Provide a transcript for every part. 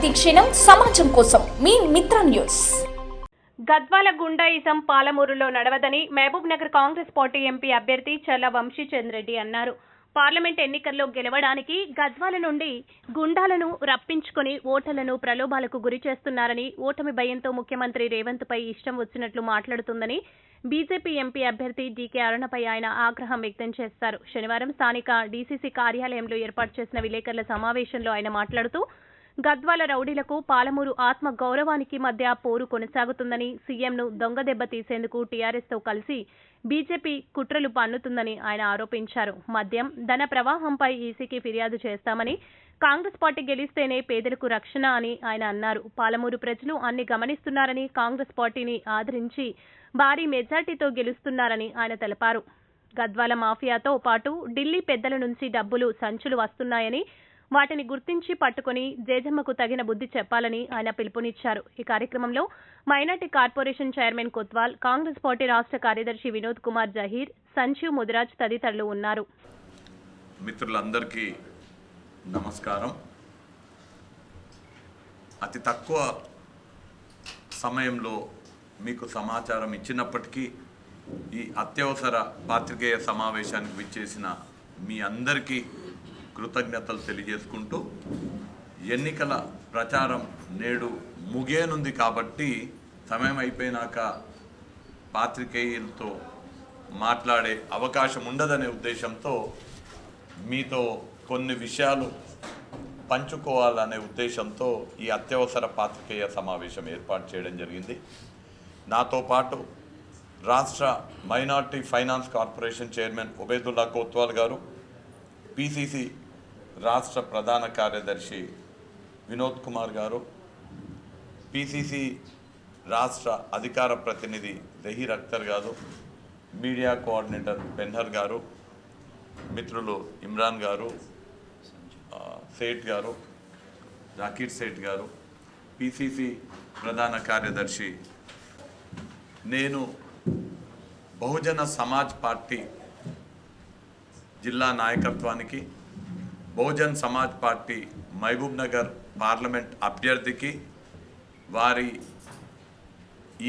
ప్రతిక్షణం సమాజం కోసం మీ మిత్ర న్యూస్. గద్వాల గుండాయిజం పాలమూరులో నడవదని Mahabubnagar Congress party MP అభ్యర్థి చల్ల వంశీచంద్రెడ్డి అన్నారు. పార్లమెంట్ ఎన్నికల్లో గెలవడానికి గద్వాల నుండి గుండాలను రప్పించుకుని ఓటర్లను ప్రలోభాలకు గురి చేస్తున్నారని ఓటమి భయంతో ముఖ్యమంత్రి రేవంత్ పై ఇష్టం వచ్చినట్లు మాట్లాడుతుందని బీజేపీ ఎంపీ అభ్యర్థి డీకే అరుణపై ఆయన ఆగ్రహం వ్యక్తం చేశారు శనివారం స్థానిక డీసీసీ కార్యాలయంలో ఏర్పాటు చేసిన విలేకరుల సమావేశంలో ఆయన మాట్లాడుతూ గద్వాల రౌడీలకు పాలమూరు ఆత్మ గౌరవానికి మధ్య పోరు కొనసాగుతుందని సీఎంను దొంగ దెబ్బ తీసేందుకు టీఆర్ఎస్తో కలిసి బీజేపీ కుట్రలు పన్నుతుందని ఆయన ఆరోపించారు. మద్యం ధన ప్రవాహంపై ఈసీకి ఫిర్యాదు చేస్తామని కాంగ్రెస్ పార్టీ గెలిస్తేనే పేదలకు రక్షణ అని ఆయన అన్నారు. పాలమూరు ప్రజలు అన్ని గమనిస్తున్నారని కాంగ్రెస్ పార్టీని ఆదరించి భారీ మెజార్టీతో గెలుస్తున్నారని ఆయన తెలిపారు. గద్వాల మాఫియాతో పాటు ఢిల్లీ పెద్దల నుంచి డబ్బులు సంచులు వస్తున్నాయని వాటిని గుర్తించి పట్టుకుని జేజమ్మకు తగిన బుద్ధి చెప్పాలని ఆయన పిలుపునిచ్చారు. ఈ కార్యక్రమంలో minority corporation chairman Kotwal Congress party రాష్ట్ర కార్యదర్శి వినోద్ కుమార్ జహీర్ సంజీవ్ ముదిరాజ్ తదితరులు ఉన్నారు. మిత్రులందరికీ నమస్కారం. అతి తక్కువ సమయంలో మీకు సమాచారం ఇచ్చినప్పటికీ ఈ అత్యవసర పాత్రికేయ సమావేశానికి విచ్చేసిన మీ అందరికీ కృతజ్ఞతలు తెలియజేసుకుంటూ ఎన్నికల ప్రచారం నేడు ముగేనుంది కాబట్టి సమయం అయిపోయినాక పాత్రికేయులతో మాట్లాడే అవకాశం ఉండదనే ఉద్దేశంతో మీతో కొన్ని విషయాలు పంచుకోవాలనే ఉద్దేశంతో ఈ అత్యవసర పాత్రికేయ సమావేశం ఏర్పాటు చేయడం జరిగింది. నాతో పాటు రాష్ట్ర minority finance corporation chairman Obaidullah Kotwal గారు పిసిసి రాష్ట్ర ప్రధాన కార్యదర్శి వినోద్ కుమార్ గారు పిసిసి రాష్ట్ర అధికార ప్రతినిధి జహీర్ అఖ్తర్ గారు మీడియా కోఆర్డినేటర్ బెన్హర్ గారు మిత్రులు ఇమ్రాన్ గారు సేట్ గారు జాకీర్ సేట్ గారు పిసిసి ప్రధాన కార్యదర్శి నేను బహుజన సమాజ్ పార్టీ జిల్లా నాయకత్వానికి Bahujan Samaj party Mahabubnagar parliament అభ్యర్థికి వారి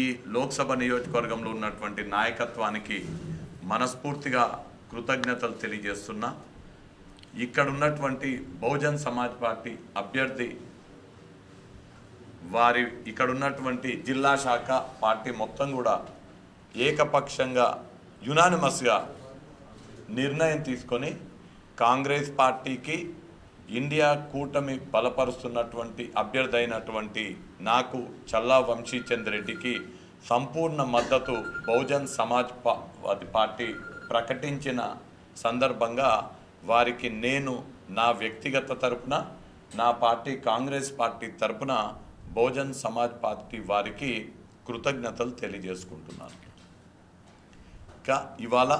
ఈ లోక్సభ నియోజకవర్గంలో ఉన్నటువంటి నాయకత్వానికి మనస్ఫూర్తిగా కృతజ్ఞతలు తెలియజేస్తున్నా. ఇక్కడ ఉన్నటువంటి బహుజన్ సమాజ్ పార్టీ అభ్యర్థి వారి ఇక్కడ ఉన్నటువంటి జిల్లా శాఖ పార్టీ మొత్తం కూడా ఏకపక్షంగా యునానిమస్గా నిర్ణయం తీసుకొని కాంగ్రెస్ పార్టీకి ఇండియా కూటమి బలపరుస్తున్నటువంటి అభ్యర్థైనటువంటి నాకు చల్లా వంశీచంద్ రెడ్డికి సంపూర్ణ మద్దతు బహుజన్ సమాజ్ పా- పార్టీ ప్రకటించిన సందర్భంగా వారికి నేను నా వ్యక్తిగత తరపున నా పార్టీ కాంగ్రెస్ పార్టీ తరపున బహుజన్ సమాజ్ పార్టీ వారికి కృతజ్ఞతలు తెలియజేసుకుంటున్నాను. ఇంకా ఇవాళ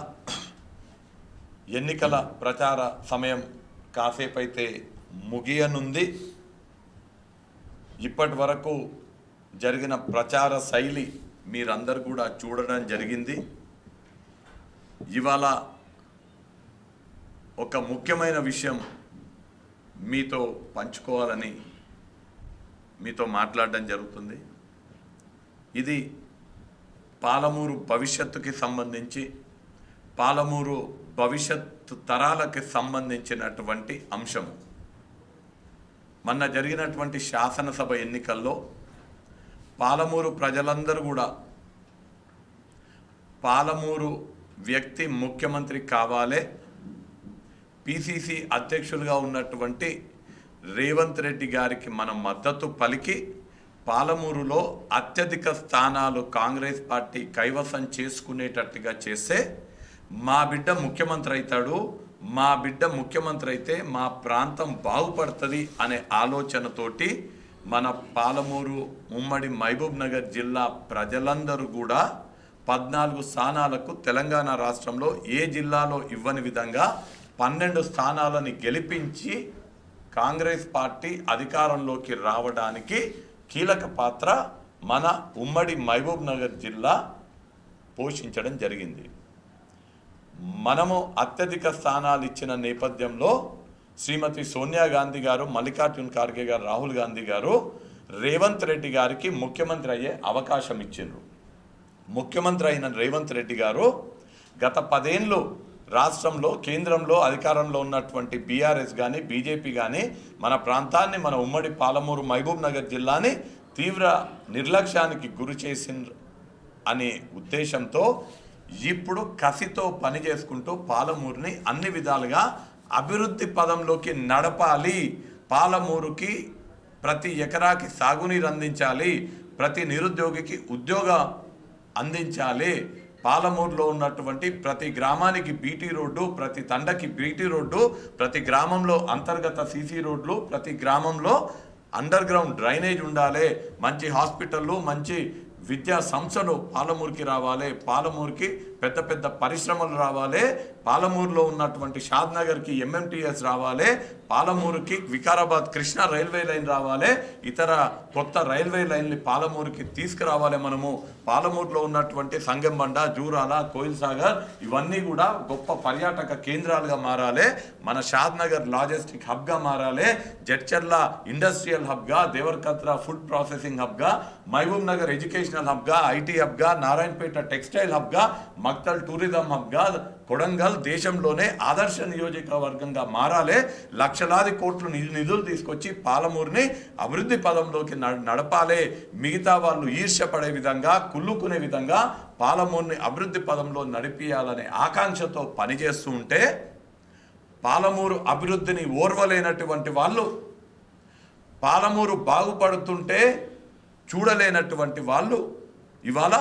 ఎన్నికల ప్రచార సమయం కాసేపు అయితే ముగియనుంది. ఇప్పటి వరకు జరిగిన ప్రచార శైలి మీరందరూ కూడా చూడడం జరిగింది. ఇవాళ ఒక ముఖ్యమైన విషయం మీతో పంచుకోవాలని మీతో మాట్లాడడం జరుగుతుంది. ఇది పాలమూరు భవిష్యత్తుకి సంబంధించి పాలమూరు భవిష్యత్తు తరాలకి సంబంధించినటువంటి అంశము. మొన్న జరిగినటువంటి శాసనసభ ఎన్నికల్లో పాలమూరు ప్రజలందరూ కూడా పాలమూరు వ్యక్తి ముఖ్యమంత్రి కావాలే పిసిసి అధ్యక్షులుగా ఉన్నటువంటి రేవంత్ రెడ్డి గారికి మనం మద్దతు పలికి పాలమూరులో అత్యధిక స్థానాలు కాంగ్రెస్ పార్టీ కైవసం చేసుకునేటట్టుగా చేస్తే మా బిడ్డ ముఖ్యమంత్రి అవుతాడు మా బిడ్డ ముఖ్యమంత్రి అయితే మా ప్రాంతం బాగుపడుతుంది అనే ఆలోచనతోటి మన పాలమూరు ఉమ్మడి మహబూబ్ నగర్ జిల్లా ప్రజలందరూ కూడా పద్నాలుగు స్థానాలకు తెలంగాణ రాష్ట్రంలో ఏ జిల్లాలో ఇవ్వని విధంగా పన్నెండు స్థానాలని గెలిపించి కాంగ్రెస్ పార్టీ అధికారంలోకి రావడానికి కీలక పాత్ర మన ఉమ్మడి మహబూబ్ నగర్ జిల్లా పోషించడం జరిగింది. మనము అత్యధిక స్థానాలు ఇచ్చిన నేపథ్యంలో శ్రీమతి సోనియా గాంధీ గారు మల్లికార్జున్ ఖార్గే గారు రాహుల్ గాంధీ గారు రేవంత్ రెడ్డి గారికి ముఖ్యమంత్రి అయ్యే అవకాశం ఇచ్చిండ్రు. ముఖ్యమంత్రి అయిన రేవంత్ రెడ్డి గారు గత పదేళ్ళు రాష్ట్రంలో కేంద్రంలో అధికారంలో ఉన్నటువంటి బీఆర్ఎస్ కానీ బీజేపీ కానీ మన ప్రాంతాన్ని మన ఉమ్మడి పాలమూరు మహబూబ్ నగర్ జిల్లాని తీవ్ర నిర్లక్ష్యానికి గురి చేసిన అనే ఉద్దేశంతో ఇప్పుడు కసితో పని చేసుకుంటూ పాలమూరుని అన్ని విధాలుగా అభివృద్ధి పదంలోకి నడపాలి. పాలమూరుకి ప్రతి ఎకరాకి సాగునీరు అందించాలి. ప్రతి నిరుద్యోగికి ఉద్యోగ అందించాలి. పాలమూరులో ఉన్నటువంటి ప్రతి గ్రామానికి బీటీ రోడ్డు ప్రతి తండకి బీటీ రోడ్డు ప్రతి గ్రామంలో అంతర్గత సీసీ రోడ్లు ప్రతి గ్రామంలో అండర్ గ్రౌండ్ డ్రైనేజ్ ఉండాలి. మంచి హాస్పిటళ్ళు మంచి విద్యా సంస్థలు పాలమూరుకి రావాలి పాలమూరుకి పెద్ద పెద్ద పరిశ్రమలు రావాలి పాలమూరులో ఉన్నటువంటి షాద్నగర్కి ఎంఎంటీఎస్ రావాలి పాలమూరుకి వికారాబాద్ కృష్ణా రైల్వే లైన్ రావాలి ఇతర కొత్త రైల్వే లైన్ని పాలమూరుకి తీసుకురావాలి మనము. పాలమూరులో ఉన్నటువంటి సంగంబండ జూరాల కోయిల్ సాగర్ ఇవన్నీ కూడా గొప్ప పర్యాటక కేంద్రాలుగా మారాలి. మన షాద్నగర్ లాజిస్టిక్ హబ్గా మారాలి. జడ్చర్ల ఇండస్ట్రియల్ హబ్గా దేవరకత్ర ఫుడ్ ప్రాసెసింగ్ హబ్గా మహబూబ్ నగర్ ఎడ్యుకేషనల్ హబ్గా ఐటీ హబ్గా నారాయణపేట టెక్స్టైల్ హబ్గా మక్తల్ టూరిజం హబ్గా కొడంగల్ దేశంలోనే ఆదర్శ నియోజకవర్గంగా మారాలే. లక్షలాది కోట్లు నిధులు తీసుకొచ్చి పాలమూరుని అభివృద్ధి పదంలోకి నడపాలే. మిగతా వాళ్ళు ఈర్ష్యపడే విధంగా కుళ్ళుకునే విధంగా పాలమూరుని అభివృద్ధి పదంలో నడిపియాలనే ఆకాంక్షతో పనిచేస్తూ ఉంటే పాలమూరు అభివృద్ధిని ఓర్వలేనటువంటి వాళ్ళు పాలమూరు బాగుపడుతుంటే చూడలేనటువంటి వాళ్ళు ఇవాళ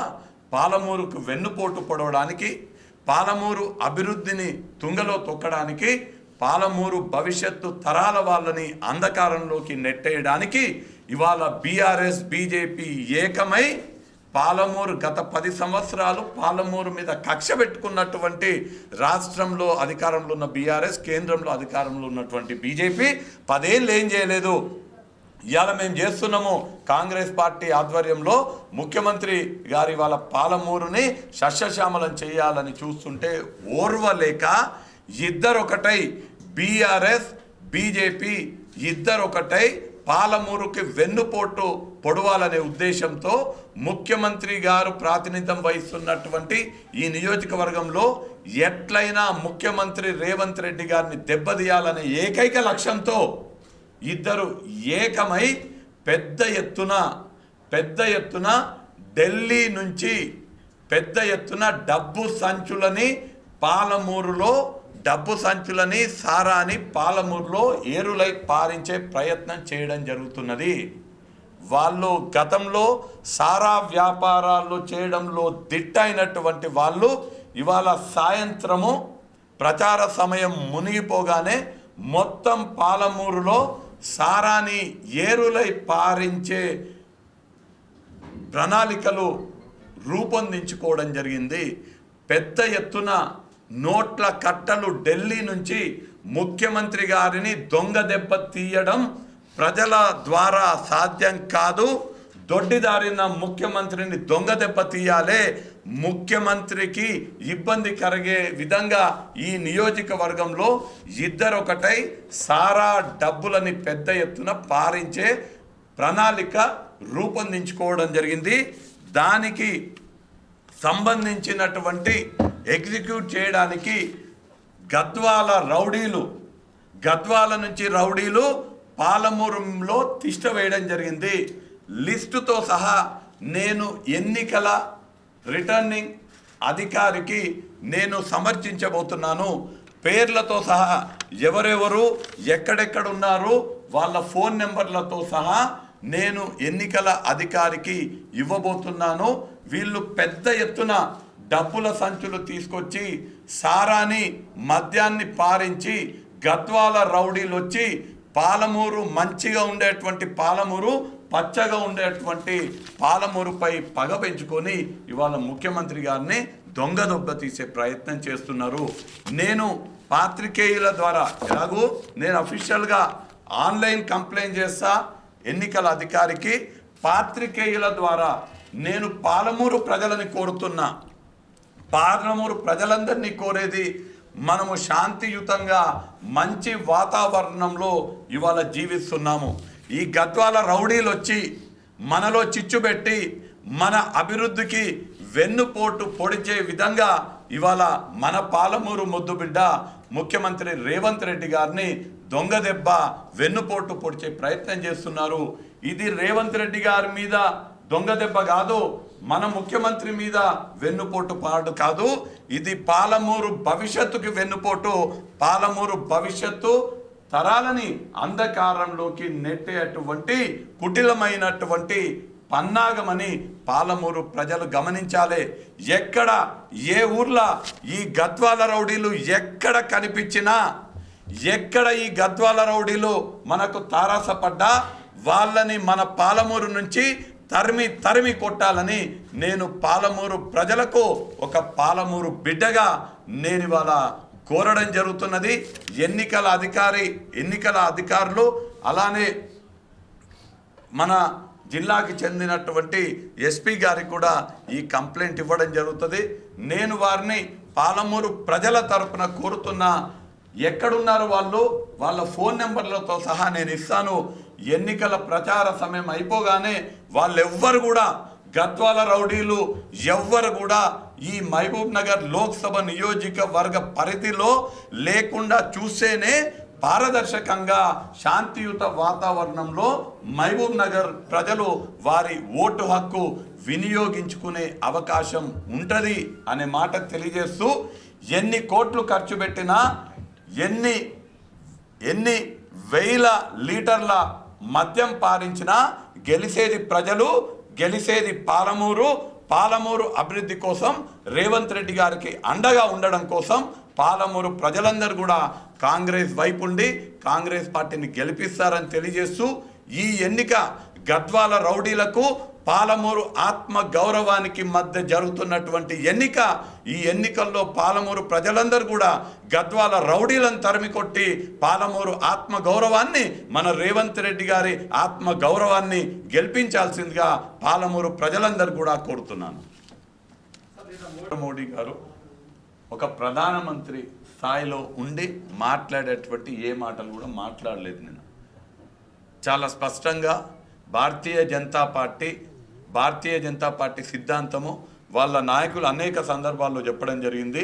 పాలమూరుకు వెన్నుపోటు పొడవడానికి పాలమూరు అభివృద్ధిని తుంగలో తొక్కడానికి పాలమూరు భవిష్యత్తు తరాల వాళ్ళని అంధకారంలోకి నెట్టేయడానికి ఇవాళ బీఆర్ఎస్ బీజేపీ ఏకమై పాలమూరు గత పది సంవత్సరాలు పాలమూరు మీద కక్ష పెట్టుకున్నటువంటి రాష్ట్రంలో అధికారంలో ఉన్న బీఆర్ఎస్ కేంద్రంలో అధికారంలో ఉన్నటువంటి బీజేపీ పదేళ్ళు ఏం చేయలేదు. ఇవాళ మేము చేస్తున్నాము కాంగ్రెస్ పార్టీ ఆధ్వర్యంలో ముఖ్యమంత్రి గారి వాళ్ళ పాలమూరుని సస్యశ్యామలం చేయాలని చూస్తుంటే ఓర్వలేక ఇద్దరొకటై బీఆర్ఎస్ బీజేపీ ఇద్దరొకటై పాలమూరుకి వెన్నుపోటు పొడవాలనే ఉద్దేశంతో ముఖ్యమంత్రి గారు ప్రాతినిధ్యం వహిస్తున్నటువంటి ఈ నియోజకవర్గంలో ఎట్లయినా ముఖ్యమంత్రి రేవంత్ రెడ్డి గారిని దెబ్బతీయాలనే ఏకైక లక్ష్యంతో ఇద్దరు ఏకమై పెద్ద ఎత్తున పెద్ద ఎత్తున ఢిల్లీ నుంచి పెద్ద ఎత్తున డబ్బు సంచులని పాలమూరులో డబ్బు సంచులని సారాని పాలమూరులో ఏరులై పారించే ప్రయత్నం చేయడం జరుగుతున్నది. వాళ్ళు గతంలో సారా వ్యాపారాలు చేయడంలో దిట్టైనటువంటి వాళ్ళు ఇవాళ సాయంత్రము ప్రచార సమయం మునిగిపోగానే మొత్తం పాలమూరులో సారాని ఏరులై పారించే ప్రణాళికలు రూపొందించుకోవడం జరిగింది. పెద్ద ఎత్తున నోట్ల కట్టలు ఢిల్లీ నుంచి ముఖ్యమంత్రి గారిని దొంగ దెబ్బ తీయడం ప్రజల ద్వారా సాధ్యం కాదు. దొడ్డిదారిన ముఖ్యమంత్రిని దొంగ దెబ్బ తీయాలే ముఖ్యమంత్రికి ఇబ్బంది కలిగే విధంగా ఈ నియోజకవర్గంలో ఇద్దరొకటై సారా డబ్బులని పెద్ద ఎత్తున పారించే ప్రణాళిక రూపొందించుకోవడం జరిగింది. దానికి సంబంధించినటువంటి ఎగ్జిక్యూట్ చేయడానికి గద్వాల రౌడీలు గద్వాల నుంచి రౌడీలు పాలమూరులో తిష్ట వేయడం జరిగింది. లిస్టుతో సహా నేను ఎన్నికల రిటర్నింగ్ అధికారికి నేను సమర్థించబోతున్నాను పేర్లతో సహా ఎవరెవరు ఎక్కడెక్కడ ఉన్నారు వాళ్ళ ఫోన్ నెంబర్లతో సహా నేను ఎన్నికల అధికారికి ఇవ్వబోతున్నాను. వీళ్ళు పెద్ద ఎత్తున డబ్బుల సంచులు తీసుకొచ్చి సారాని మద్యాన్ని పారించి గద్వాల రౌడీలు వచ్చి పాలమూరు మంచిగా ఉండేటువంటి పాలమూరు పచ్చగా ఉండేటువంటి పాలమూరుపై పగ పెంచుకొని ఇవాళ ముఖ్యమంత్రి గారిని దొంగ దొబ్బ తీసే ప్రయత్నం చేస్తున్నారు. నేను పాత్రికేయుల ద్వారా ఎలాగూ నేను అఫీషియల్గా ఆన్లైన్ కంప్లైంట్ చేస్తా ఎన్నికల అధికారికి పాత్రికేయుల ద్వారా నేను పాలమూరు ప్రజలని కోరుతున్నా. పాలమూరు ప్రజలందరినీ కోరేది మనము శాంతియుతంగా మంచి వాతావరణంలో ఇవాళ జీవిస్తున్నాము. ఈ గద్వాల రౌడీలు వచ్చి మనలో చిచ్చు పెట్టి మన అభివృద్ధికి వెన్నుపోటు పొడిచే విధంగా ఇవాళ మన పాలమూరు ముద్దుబిడ్డ ముఖ్యమంత్రి రేవంత్ రెడ్డి గారిని దొంగ దెబ్బ వెన్నుపోటు పొడిచే ప్రయత్నం చేస్తున్నారు. ఇది రేవంత్ రెడ్డి గారి మీద దొంగ దెబ్బ కాదు మన ముఖ్యమంత్రి మీద వెన్నుపోటు పాడు కాదు. ఇది పాలమూరు భవిష్యత్తుకి వెన్నుపోటు పాలమూరు భవిష్యత్తు తరాలని అంధకారంలోకి నెట్టేటువంటి కుటిలమైనటువంటి పన్నాగమని పాలమూరు ప్రజలు గమనించాలి. ఎక్కడ ఏ ఊర్లో ఈ గద్వాల రౌడీలు ఎక్కడ కనిపించినా ఎక్కడ ఈ గద్వాల రౌడీలు మనకు తారాసపడ్డా వాళ్ళని మన పాలమూరు నుంచి తరిమి తరిమి కొట్టాలని నేను పాలమూరు ప్రజలకు ఒక పాలమూరు బిడ్డగా నేను ఇవాళ కోరడం జరుగుతున్నది. ఎన్నికల అధికారి ఎన్నికల అధికారులు అలానే మన జిల్లాకి చెందినటువంటి ఎస్పీ గారికి కూడా ఈ కంప్లైంట్ ఇవ్వడం జరుగుతుంది. నేను వారిని పాలమూరు ప్రజల తరపున కోరుతున్నా. ఎక్కడున్నారు వాళ్ళు? వాళ్ళ ఫోన్ నెంబర్లతో సహా నేను ఇస్తాను. ఎన్నికల ప్రచార సమయం అయిపోగానే వాళ్ళెవ్వరు కూడా గద్వాల రౌడీలు ఎవ్వరు కూడా ఈ మహబూబ్ నగర్ లోక్సభ నియోజకవర్గ పరిధిలో లేకుండా చూస్తేనే పారదర్శకంగా శాంతియుత వాతావరణంలో మహబూబ్ నగర్ ప్రజలు వారి ఓటు హక్కు వినియోగించుకునే అవకాశం ఉంటుంది అనే మాట తెలియజేస్తూ ఎన్ని కోట్లు ఖర్చు పెట్టినా ఎన్ని ఎన్ని వేల లీటర్ల మద్యం పారించినా గెలిసేది ప్రజలు గెలిసేది పాలమూరు పాలమూరు అభివృద్ధి కోసం రేవంత్ రెడ్డి గారికి అండగా ఉండడం కోసం పాలమూరు ప్రజలందరూ కూడా కాంగ్రెస్ వైపు ఉండి కాంగ్రెస్ పార్టీని గెలిపిస్తారని తెలియజేస్తూ ఈ ఎన్నిక గద్వాల రౌడీలకు పాలమూరు ఆత్మ గౌరవానికి మధ్య జరుగుతున్నటువంటి ఎన్నిక ఈ ఎన్నికల్లో పాలమూరు ప్రజలందరూ కూడా గద్వాల రౌడీలను తరిమి కొట్టి పాలమూరు ఆత్మ గౌరవాన్ని మన రేవంత్ రెడ్డి గారి ఆత్మ గౌరవాన్ని గెలిపించాల్సిందిగా పాలమూరు ప్రజలందరూ కూడా కోరుతున్నాను. మోడీ గారు ఒక ప్రధానమంత్రి స్థాయిలో ఉండి మాట్లాడేటువంటి ఏ మాటలు కూడా మాట్లాడలేదు నేను. చాలా స్పష్టంగా భారతీయ జనతా పార్టీ భారతీయ జనతా పార్టీ సిద్ధాంతము వాళ్ళ నాయకులు అనేక సందర్భాల్లో చెప్పడం జరిగింది.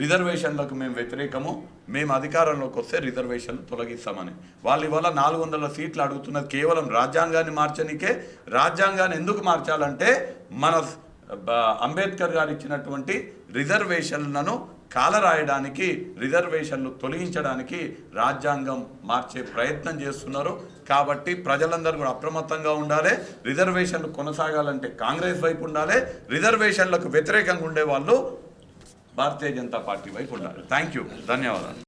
రిజర్వేషన్లకు మేము వ్యతిరేకము. మేము అధికారంలోకి వస్తే రిజర్వేషన్లు తొలగిస్తామని. వాళ్ళు ఇవాళ నాలుగు వందల సీట్లు అడుగుతున్నది కేవలం రాజ్యాంగాన్ని మార్చనికే. రాజ్యాంగాన్ని ఎందుకు మార్చాలంటే మన అంబేద్కర్ గారు ఇచ్చినటువంటి రిజర్వేషన్లను కాలరాయడానికి రిజర్వేషన్లు తొలగించడానికి రాజ్యాంగం మార్చే ప్రయత్నం చేస్తున్నారు. కాబట్టి ప్రజలందరూ కూడా అప్రమత్తంగా ఉండాలి రిజర్వేషన్లు కొనసాగాలంటే కాంగ్రెస్ వైపు ఉండాలి రిజర్వేషన్లకు వ్యతిరేకంగా ఉండే వాళ్ళు భారతీయ జనతా పార్టీ వైపు ఉండాలి. థ్యాంక్ యూ ధన్యవాదాలు.